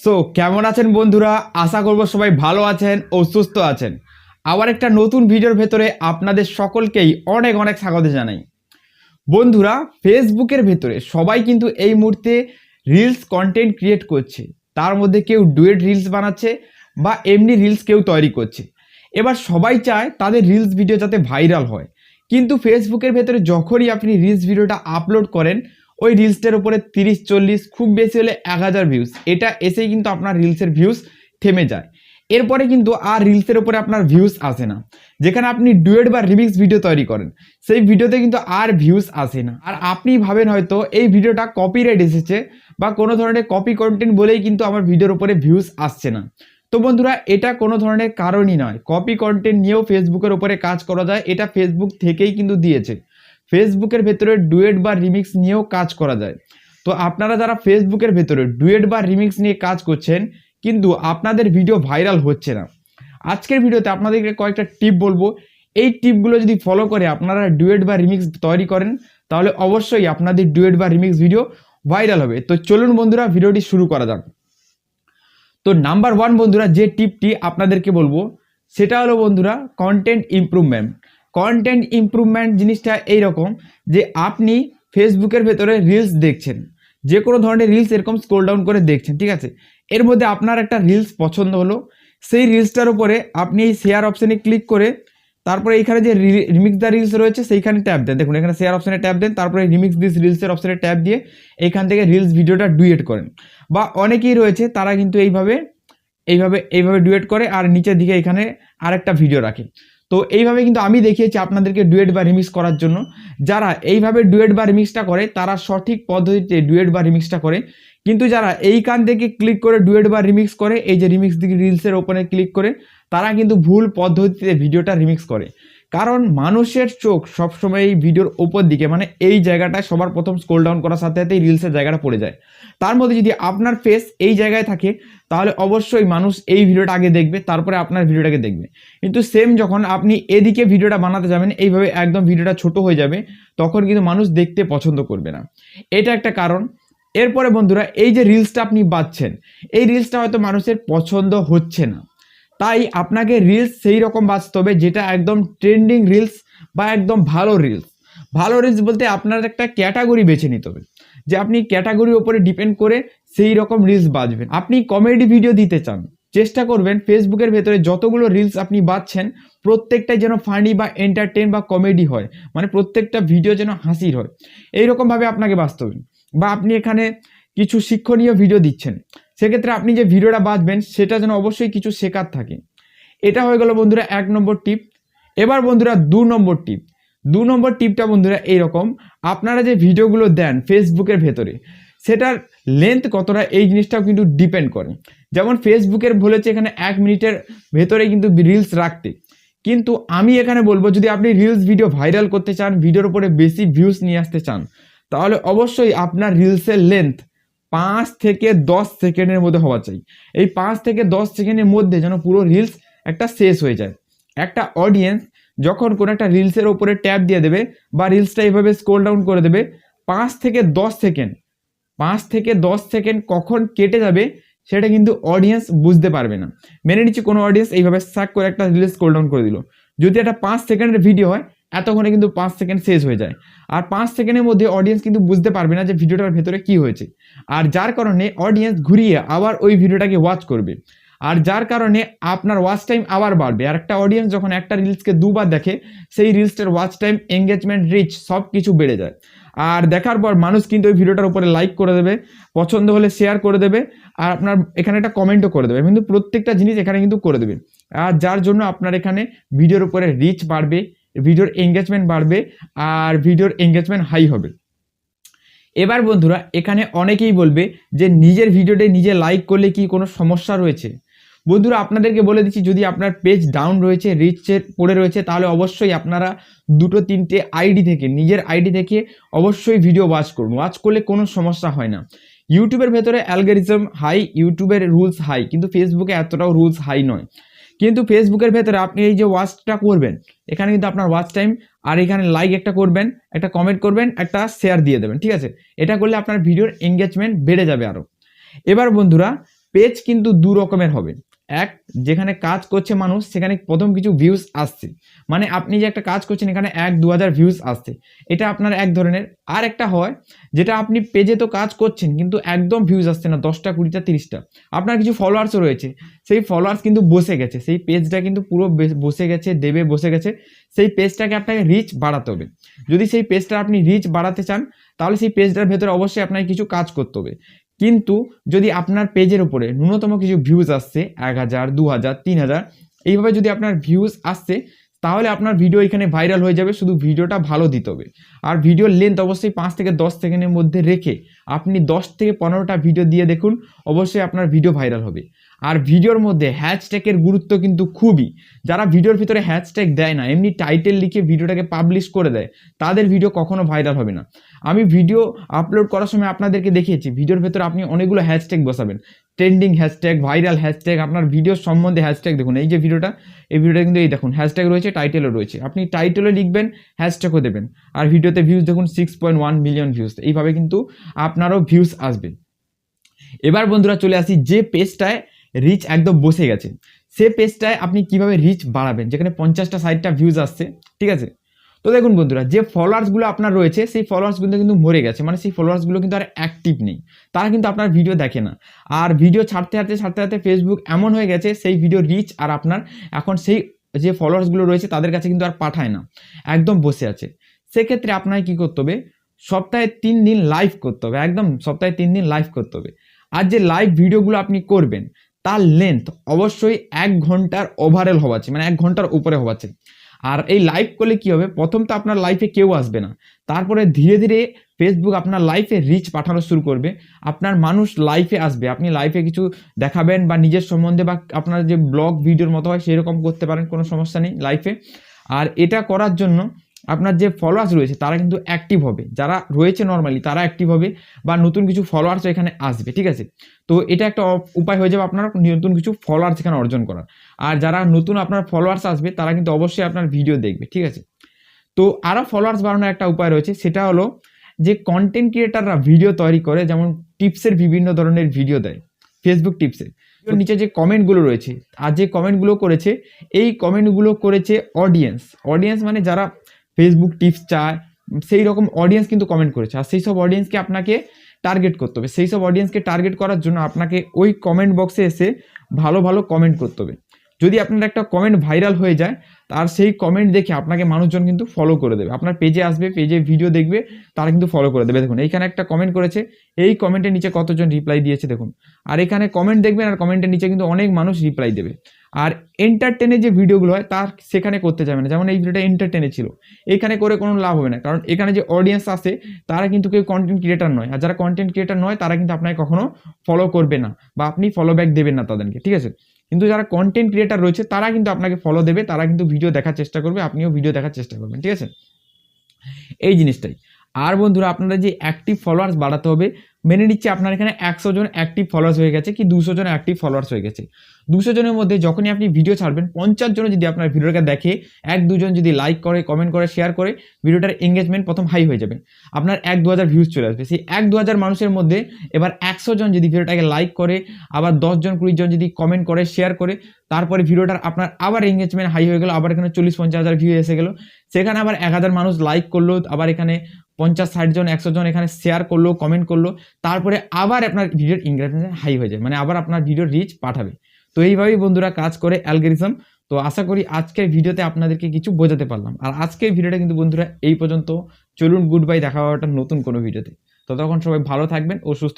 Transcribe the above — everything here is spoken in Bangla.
সো কেমন আছেন বন্ধুরা? আশা করব সবাই ভালো আছেন ও সুস্থ আছেন। আবার একটা নতুন ভিডিওর ভেতরে আপনাদের সকলকেই অনেক অনেক স্বাগত জানাই। বন্ধুরা ফেসবুকের ভেতরে সবাই কিন্তু এই মুহূর্তে রিলস কন্টেন্ট ক্রিয়েট করছে। তার মধ্যে কেউ ডুয়েট রিলস বানাচ্ছে বা এমনি রিলস কেউ তৈরি করছে। এবার সবাই চায় তাদের রিলস ভিডিও যাতে ভাইরাল হয়। কিন্তু ফেসবুকের ভেতরে যখনই আপনি রিলস ভিডিওটা আপলোড করেন ওই রিলসটার উপরে তিরিশ, চল্লিশ, খুব বেশি হলে এক হাজার ভিউজ এটা এসেই কিন্তু আপনার রিলসের ভিউজ থেমে যায়। এরপরে কিন্তু আর রিলসের উপরে আপনার ভিউজ আসে না। যেখানে আপনি ডুয়েট বা রিমিক্স ভিডিও তৈরি করেন, সেই ভিডিওতে কিন্তু আর ভিউজ আসে না। আর আপনি ভাবেন হয়তো এই ভিডিওটা কপিরাইট এসেছে বা কোনো ধরনের কপি কন্টেন্ট বলেই কিন্তু আমার ভিডিওর উপরে ভিউজ আসছে না। তো বন্ধুরা, এটা কোনো ধরনের কারণই নয়। কপি কন্টেন্ট নিয়েও ফেসবুকের উপরে কাজ করা যায়। এটা ফেসবুক থেকেই কিন্তু দিয়েছে। ফেসবুকের ভেতরে ডুয়েট বা রিমিক্স নিয়েও কাজ করা যায়। তো আপনারা যারা ফেসবুকের ভেতরে ডুয়েট বা রিমিক্স নিয়ে কাজ করছেন, কিন্তু আপনাদের ভিডিও ভাইরাল হচ্ছে না। আজকের ভিডিওতে আপনাদেরকে কয়েকটা টিপ বলব। এই টিপগুলো যদি ফলো করে আপনারা ডুয়েট বা রিমিক্স তৈরি করেন, তাহলে অবশ্যই আপনাদের ডুয়েট বা রিমিক্স ভিডিও ভাইরাল হবে। তো চলুন বন্ধুরা, ভিডিওটি শুরু করা যাক। তো নাম্বার ওয়ান বন্ধুরা, যে টিপটি আপনাদেরকে বলব, সেটা হলো বন্ধুরা কন্টেন্ট ইমপ্রুভমেন্ট কন্টেন্ট ইমপ্রুভমেন্ট জিনিসটা এই রকম যে আপনি ফেসবুকের ভেতরে রিলস দেখছেন। যে কোনো ধরনের রিলস এরকম স্ক্রোল ডাউন করে দেখছেন, ঠিক আছে? এর মধ্যে আপনার একটা রিলস পছন্দ হলো। সেই রিলসটার উপরে আপনি এই শেয়ার অপশানে ক্লিক করে তারপরে এইখানে যে রিমিক্স দ্য রিলস রয়েছে, সেইখানে ট্যাপ দেন। দেখুন, এখানে শেয়ার অপশানে ট্যাপ দেন, তারপরে রিমিক্স দিস রিলসের অপশানে ট্যাপ দিয়ে এইখান থেকে রিলস ভিডিওটা ডুয়েট করেন। বা অনেকেই রয়েছে, তারা কিন্তু এইভাবে এইভাবে এইভাবে ডুয়েট করে আর নিচের দিকে এখানে আরেকটা ভিডিও রাখে। তো এইভাবে কিন্তু আমি দেখিয়েছি আপনাদেরকে ডুয়েট বা রিমিক্স করার জন্য। যারা এইভাবে ডুয়েট বা রিমিক্সটা করে, তারা সঠিক পদ্ধতিতে ডুয়েট বা রিমিক্সটা করে। কিন্তু যারা এই কান থেকে ক্লিক করে ডুয়েট বা রিমিক্স করে, এই যে রিমিক্স দিকে রিলসের ওপরে ক্লিক করে, তারা কিন্তু ভুল পদ্ধতিতে ভিডিওটা রিমিক্স করে। কারণ মানুষের চোখ সবসময় এই ভিডিওর ওপর দিকে মানে এই জায়গাটায় সবার প্রথম স্কোল ডাউন করার সাথে সাথে রিলসের জায়গাটা পড়ে যায়। তার মধ্যে যদি আপনার ফেস এই জায়গায় থাকে, তাহলে অবশ্যই মানুষ এই ভিডিওটা আগে দেখবে, তারপরে আপনার ভিডিওটাকে দেখবে। কিন্তু সেম যখন আপনি এদিকে ভিডিওটা বানাতে যাবেন, এইভাবে একদম ভিডিওটা ছোট হয়ে যাবে, তখন কিন্তু মানুষ দেখতে পছন্দ করবে না। এটা একটা কারণ। এরপরে বন্ধুরা, এই যে রিলসটা আপনি বাচ্ছেন এই রিলসটা হয়তো মানুষের পছন্দ হচ্ছে না। তাই আপনাকে রিলস সেই রকম বাঁচতে হবে যেটা একদম ট্রেন্ডিং রিলস বা একদম ভালো রিলস ভালো রিলস বলতে আপনার একটা ক্যাটাগরি বেছে নিতে হবে। যে আপনি ক্যাটাগরির ওপরে ডিপেন্ড করে সেই রকম রিলস বাঁচবেন। আপনি কমেডি ভিডিও দিতে চান, চেষ্টা করবেন ফেসবুকের ভেতরে যতগুলো রিলস আপনি বাঁচছেন, প্রত্যেকটাই যেন ফানি বা এন্টারটেন বা কমেডি হয়। মানে প্রত্যেকটা ভিডিও যেন হাসির হয়। এইরকমভাবে আপনাকে বাঁচতে হবে। বা আপনি এখানে কিছু শিক্ষণীয় ভিডিও দিচ্ছেন। সেক্ষেত্রে আপনি যে ভিডিওটা বাঁচবেন, সেটা যেন অবশ্যই কিছু শেখার থাকে। এটা হয়ে গেল বন্ধুরা এক নম্বর টিপ। এবার বন্ধুরা দু নম্বর টিপ। দু নম্বর টিপটা বন্ধুরা এইরকম। আপনারা যে ভিডিওগুলো দেন ফেসবুকের ভেতরে, সেটার লেন্থ কতটা এই জিনিসটাও কিন্তু ডিপেন্ড করে। যেমন ফেসবুকের বলেছে এখানে এক মিনিটের ভেতরে কিন্তু রিলস রাখতে। কিন্তু আমি এখানে বলব, যদি আপনি রিলস ভিডিও ভাইরাল করতে চান, ভিডিওর উপরে বেশি ভিউস নিয়ে আসতে চান, তাহলে অবশ্যই আপনার রিলসের লেন্থ পাঁচ থেকে দশ সেকেন্ডের মধ্যে হওয়া চাই। এই পাঁচ থেকে দশ সেকেন্ডের মধ্যে যেন পুরো রিলস একটা শেষ হয়ে যায়। একটা অডিয়েন্স যখন কোনো একটা রিলসের ওপরে ট্যাপ দিয়ে দেবে বা রিলসটা এইভাবে স্ক্রোল ডাউন করে দেবে, পাঁচ থেকে দশ সেকেন্ড, পাঁচ থেকে দশ সেকেন্ড কখন কেটে যাবে সেটা কিন্তু অডিয়েন্স বুঝতে পারবে না। মেনে নিচ্ছি কোনো অডিয়েন্স এইভাবে সাক করে একটা রিলস স্ক্রোল ডাউন করে দিল। যদি একটা পাঁচ সেকেন্ডের ভিডিও হয় এতক্ষণে কিন্তু পাঁচ সেকেন্ড শেষ হয়ে যায়। আর পাঁচ সেকেন্ডের মধ্যে অডিয়েন্স কিন্তু বুঝতে পারবে না যে ভিডিওটার ভেতরে কি হয়েছে। আর যার কারণে অডিয়েন্স ঘুরিয়ে আবার ওই ভিডিওটাকে ওয়াচ করবে। আর যার কারণে আপনার ওয়াচ টাইম আবার বাড়বে। আর একটা অডিয়েন্স যখন একটা রিলসকে দুবার দেখে, সেই রিলসটার ওয়াচ টাইম এঙ্গেজমেন্ট রিচ সব কিছু বেড়ে যায়। আর দেখার পর মানুষ কিন্তু ওই ভিডিওটার উপরে লাইক করে দেবে, পছন্দ হলে শেয়ার করে দেবে, আর আপনার এখানে একটা কমেন্টও করে দেবে। কিন্তু প্রত্যেকটা জিনিস এখানে কিন্তু করে দেবে। আর যার জন্য আপনার এখানে ভিডিওর উপরে রিচ বাড়বে ভিডিওর এঙ্গেজমেন্ট বাড়বে আর ভিডিওর এঙ্গেজমেন্ট হাই হবে। এবার বন্ধুরা, এখানে অনেকেই বলবে যে নিজের ভিডিওতে নিজে লাইক করলে কি কোনো সমস্যা রয়েছে? বন্ধুরা, আপনাদেরকে বলে দিচ্ছি, যদি আপনার পেজ ডাউন রয়েছে রিচের পড়ে রয়েছে, তাহলে অবশ্যই আপনারা দুটো, তিনটে আইডি থেকে, নিজের আইডি থেকে অবশ্যই ভিডিও ওয়াচ করুন। ওয়াচ করলে কোনো সমস্যা হয় না। ইউটিউবের ভেতরে অ্যালগারিজম হাই ইউটিউবের রুলস হাই কিন্তু ফেসবুকে এতটাও রুলস হাই নয়। কিন্তু ফেসবুকের ভেতরে আপনি এই যে ওয়াচটা করবেন, এখানে কিন্তু আপনার ওয়াচ টাইম আর এখানে লাইক একটা করবেন, একটা কমেন্ট করবেন, একটা শেয়ার দিয়ে দেবেন, ঠিক আছে? এটা করলে আপনার ভিডিওর এঙ্গেজমেন্ট বেড়ে যাবে আরও এবার বন্ধুরা পেজ কিন্তু দু রকমের হবে। এক, যেখানে কাজ করছে মানুষ, সেখানে প্রথম কিছু ভিউজ আসছে। মানে আপনি যে একটা কাজ করছেন, এখানে এক, দু হাজার ভিউজ আসছে। এটা আপনার এক ধরনের। আর একটা হয়, যেটা আপনি পেজে তো কাজ করছেন, কিন্তু একদম ভিউজ আসছে না, দশটা, কুড়িটা, তিরিশটা। আপনার কিছু ফলোয়ার্সও রয়েছে। সেই ফলোয়ার্স কিন্তু বসে গেছে। সেই পেজটা কিন্তু পুরো বসে গেছে, দেবে বসে গেছে। সেই পেজটাকে আপনাকে রিচ বাড়াতে হবে। যদি সেই পেজটা আপনি রিচ বাড়াতে চান, তাহলে সেই পেজটার ভেতরে অবশ্যই আপনাকে কিছু কাজ করতে হবে। কিন্তু যদি আপনার পেজের উপরে ন্যূনতম কিছু ভিউজ আসছে, এক হাজার, দু হাজার, তিন হাজার, এইভাবে যদি আপনার ভিউজ আসছে তাহলে আপনার ভিডিও এখানে ভাইরাল হয়ে যাবে, শুধু ভিডিওটা ভালো দিতে হবে। আর ভিডিওর লেন্থ অবশ্যই পাঁচ থেকে দশ সেকেন্ডের মধ্যে রেখে আপনি দশ থেকে পনেরোটা ভিডিও দিয়ে দেখুন, অবশ্যই আপনার ভিডিও ভাইরাল হবে। আর ভিডিওর মধ্যে হ্যাশট্যাগের গুরুত্ব কিন্তু খুবই। যারা ভিডিওর ভিতরে হ্যাশট্যাগ দেয় না, এমনি টাইটেল লিখে ভিডিওটাকে পাবলিশ করে দেয়, তাদের ভিডিও কখনো ভাইরাল হবে না। আমি ভিডিও আপলোড করার সময় আপনাদেরকে দেখিয়েছি ভিডিওর ভেতরে আপনি অনেকগুলো হ্যাশট্যাগ বসাবেন। ট্রেন্ডিং হ্যাশট্যাগ ভাইরাল হ্যাশট্যাগ আপনার ভিডিওর সম্বন্ধে হ্যাশট্যাগ দেখুন। এই যে ভিডিওটা এই ভিডিওটা কিন্তু এই দেখুন হ্যাশট্যাগ রয়েছে টাইটেলও রয়েছে। আপনি টাইটেলে লিখবেন হ্যাশট্যাগও দেবেন। আর ভিডিওতে ভিউজ দেখুন six point one million views এইভাবে কিন্তু আপনারও ভিউজ আসবে। এবার বন্ধুরা চলে আসি, যে পেজটায় রিচ একদম বসে গেছে। সে পেজটায় আপনি কীভাবে রিচ বাড়াবেন? যেখানে পঞ্চাশটা, ষাটটা ভিউজ আসছে, ঠিক আছে? তো দেখুন বন্ধুরা, যে ফলোয়ার্সগুলো আপনার রয়েছে, সেই ফলোয়ার্সগুলো কিন্তু মরে গেছে। মানে সেই ফলোয়ার্সগুলো কিন্তু আর অ্যাক্টিভ নেই। তারা কিন্তু আপনার ভিডিও দেখে না। আর ভিডিও ছাড়তে ছাড়তে ছাড়তে ছাড়তে ফেসবুক এমন হয়ে গেছে, সেই ভিডিও রিচ আর আপনার এখন সেই যে ফলোয়ার্সগুলো রয়েছে, তাদের কাছে কিন্তু আর পাঠায় না। একদম বসে আছে। সেক্ষেত্রে আপনাকে কী করতে হবে? সপ্তাহে তিন দিন লাইভ করতে হবে। একদম সপ্তাহে তিন দিন লাইভ করতে হবে। আর যে লাইভ ভিডিওগুলো আপনি করবেন, তার লেন্থ অবশ্যই এক ঘণ্টার ওভারঅল হওয়া মানে এক ঘণ্টার উপরে হওয়া আর এই লাইভ করলে কি হবে? প্রথম তো আপনার লাইফে কেউ আসবে না। তারপরে ধীরে ধীরে ফেসবুক আপনার লাইফে রিচ পাঠানো শুরু করবে। আপনার মানুষ লাইফে আসবে। আপনি লাইফে কিছু দেখাবেন বা নিজের সম্বন্ধে বা আপনার যে ব্লগ ভিডিওর মতো হয়, সেরকম করতে পারেন, কোনো সমস্যা নেই লাইফে আর এটা করার জন্য আপনার যে ফলোয়ার্স রয়েছে, তারা কিন্তু অ্যাক্টিভ হবে। যারা রয়েছে নর্মালি তারা অ্যাক্টিভ হবে বা নতুন কিছু ফলোয়ার্স এখানে আসবে, ঠিক আছে? তো এটা একটা উপায় হয়ে যাবে আপনার নতুন কিছু ফলোয়ার্স এখানে অর্জন করার। আর যারা নতুন আপনার ফলোয়ার্স আসবে, তারা কিন্তু অবশ্যই আপনার ভিডিও দেখবে, ঠিক আছে? তো আরও ফলোয়ার্স বাড়ানোর একটা উপায় রয়েছে, সেটা হলো যে কন্টেন্ট ক্রিয়েটাররা ভিডিও তৈরি করে, যেমন টিপসের বিভিন্ন ধরনের ভিডিও দেয় ফেসবুক টিপসের নিচে যে কমেন্টগুলো রয়েছে, আর যে কমেন্টগুলো করেছে, এই কমেন্টগুলো করেছে অডিয়েন্স অডিয়েন্স মানে যারা ফেসবুক টিপস চায় সেই রকম অডিয়েন্স কিন্তু কমেন্ট করেছে। আর সেই সব অডিয়েন্সকে আপনাকে টার্গেট করতে হবে। সেই সব অডিয়েন্সকে টার্গেট করার জন্য আপনাকে ওই কমেন্ট বক্সে এসে ভালো ভালো কমেন্ট করতে হবে। যদি আপনার একটা কমেন্ট ভাইরাল হয়ে যায়, তার সেই কমেন্ট দেখে আপনাকে মানুষজন কিন্তু ফলো করে দেবে। আপনার পেজে আসবে পেজে ভিডিও দেখবে, তারা কিন্তু ফলো করে দেবে। দেখুন, এইখানে একটা কমেন্ট করেছে, এই কমেন্টের নিচে কতজন রিপ্লাই দিয়েছে দেখুন। আর এখানে কমেন্ট দেখবেন, আর কমেন্টের নিচে কিন্তু অনেক মানুষ রিপ্লাই দেবে। আর এন্টারটেনের যে ভিডিওগুলো হয়, তার সেখানে করতে যাবে না। যেমন এই ভিডিওটা এন্টারটেনে ছিল। এখানে করে কোনো লাভ হবে না। কারণ এখানে যে অডিয়েন্স আসে তারা কিন্তু কেউ কন্টেন্ট ক্রিয়েটার নয়। আর যারা কন্টেন্ট ক্রিয়েটার নয়, তারা কিন্তু আপনাকে কখনো ফলো করবে না বা আপনি ফলো ব্যাক দেবেন না তাদেরকে, ঠিক আছে? কিন্তু যারা কন্টেন্ট ক্রিয়েটার রয়েছে, তারা কিন্তু আপনাকে ফলো দেবে, তারা কিন্তু ভিডিও দেখার চেষ্টা করবে, আপনিও ভিডিও দেখার চেষ্টা করবেন, ঠিক আছে? এই জিনিসটাই। আর বন্ধুরা আপনারা যে অ্যাক্টিভ ফলোয়ার্স বাড়াতে হবে মেনে নিচ্ছে আপনার এখানে একশো জন অ্যাক্টিভ ফলোয়ার্স হয়ে গেছে কি দুশো জন অ্যাক্টিভ ফলোয়ার্স হয়ে গেছে। দুশো জনের মধ্যে যখনই আপনি ভিডিও ছাড়বেন, পঞ্চাশ জন যদি আপনার ভিডিওটা দেখে, এক দুজন যদি লাইক করে কমেন্ট করে শেয়ার করে, ভিডিওটার এঙ্গেজমেন্ট প্রথম হাই হয়ে যাবে আপনার এক দু হাজার ভিউজ চলে আসবে। সেই এক দু হাজার মানুষের মধ্যে এবার একশো জন যদি ভিডিওটাকে লাইক করে, আবার দশ জন, কুড়ি জন যদি কমেন্ট করে শেয়ার করে, তারপরে ভিডিওটার আপনার আবার এঙ্গেজমেন্ট হাই হয়ে গেল, আবার এখানে চল্লিশ, পঞ্চাশ হাজার ভিউ এসে গেলো। সেখানে আবার এক হাজার মানুষ লাইক করল, আবার এখানে পঞ্চাশ, ষাট জন, একশো জন এখানে শেয়ার করল কমেন্ট করল, তারপরে আবার আপনার ভিডিওর এঙ্গেজমেন্ট হাই হয়ে যায় মানে আবার আপনার ভিডিও রিচ পাঠাবে। তো এইভাবেই বন্ধুরা কাজ করে অ্যালগোরিজম তো আশা করি আজকের ভিডিওতে আপনাদেরকে কিছু বোঝাতে পারলাম। আর আজকের ভিডিওটা কিন্তু বন্ধুরা এই পর্যন্ত। চলুন গুড বাই দেখা একটা নতুন কোনো ভিডিওতে ততক্ষণ সবাই ভালো থাকবেন ও সুস্থ